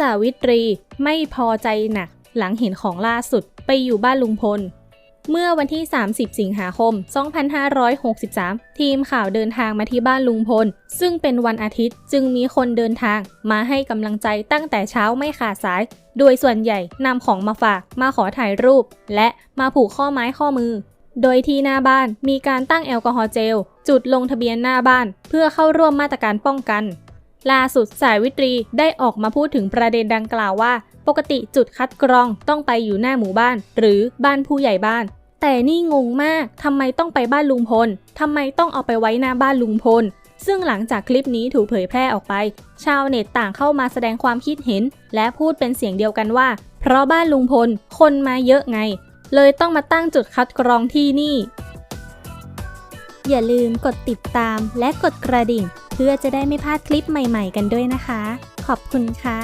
สาวิตรีไม่พอใจหนักหลังเห็นของล่าสุดไปอยู่บ้านลุงพล เมื่อวันที่ 30 สิงหาคม 2563 ทีมข่าวเดินทางมาที่บ้านลุงพล ซึ่งเป็นวันอาทิตย์จึงมีคนเดินทางมาให้กำลังใจตั้งแต่เช้าไม่ขาดสาย โดยส่วนใหญ่นำของมาฝากมาขอถ่ายรูป และมาผูกข้อไม้ข้อมือ โดยที่หน้าบ้านมีการตั้งแอลกอฮอล์เจล จุดลงทะเบียนหน้าบ้าน เพื่อเข้าร่วมมาตรการป้องกัน ล่าสุดสายวิตรีได้ออกมาพูดถึงประเด็นดังกล่าวว่า ปกติจุดคัดกรองต้องไปอยู่หน้าหมู่บ้าน หรือบ้านผู้ใหญ่บ้าน แต่นี่งงมากทำไมต้องไปบ้านลุงพลทำไมต้องเอาไปไว้หน้าบ้านลุงพล ซึ่งหลังจากคลิปนี้ถูกเผยแพร่ออกไป ชาวเน็ตต่างเข้ามาแสดงความคิดเห็น และพูดเป็นเสียงเดียวกันว่า เพราะบ้านลุงพลคนมาเยอะไง เลยต้องมาตั้งจุดคัดกรองที่นี่ อย่าลืมกดติดตามและกดกระดิ่ง พื่อจะได้ไม่พลาดคลิปใหม่ๆ กันด้วยนะคะ ขอบคุณค่ะ